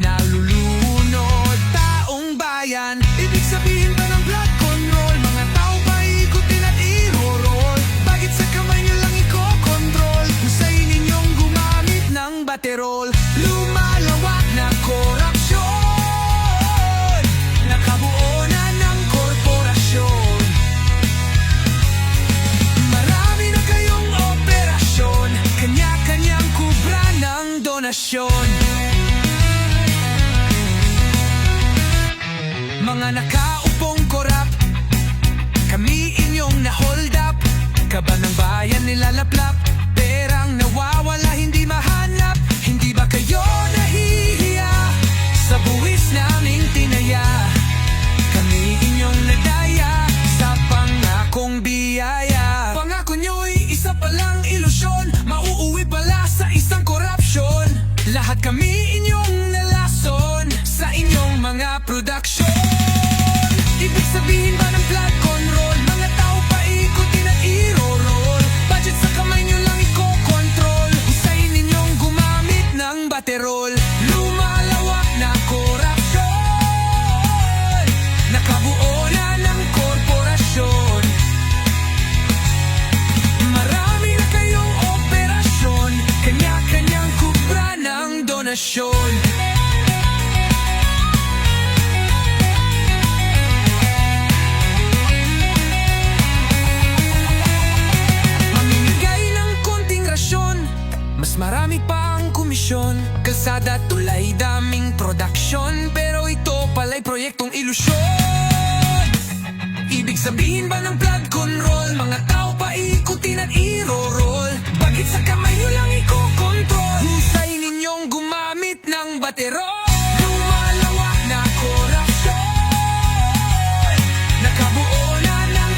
nalulunod. Taong bayan Ibig sabihin ba ng blood control Mga tao ba ikutin at i-roll Bakit sa kamay nyo lang iko-control Husayin ninyong gumamit ng baterol Lumalawak na korupsyon. Nakabuo na ng korporasyon. Marami na kayong operasyon. Kanya-kanyang kubra ng donasyon palang ilusyon. Mauuwi pala sa isang korupsyon Lahat kami inyong ng donasyon Mamimigay ng konting rasyon Mas marami pa ang komisyon. Kalsada tulay daming production Pero ito pala'y proyektong ilusyon. Ibig sabihin ba ng blood control Mga tao pa ikutin at i-roll? Bakit sa kamay nyo lang gumamit ng baterol Lumalawak na korupsyon Nakabuo na ng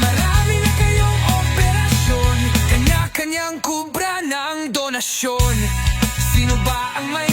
Marami na kayong operasyon. Kanya-kanyang kubra ng donasyon. Sino ba ang may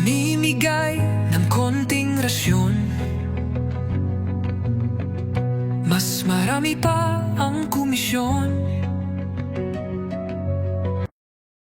Mamimigay ng konting rasyon. Mas marami pa ang komisyon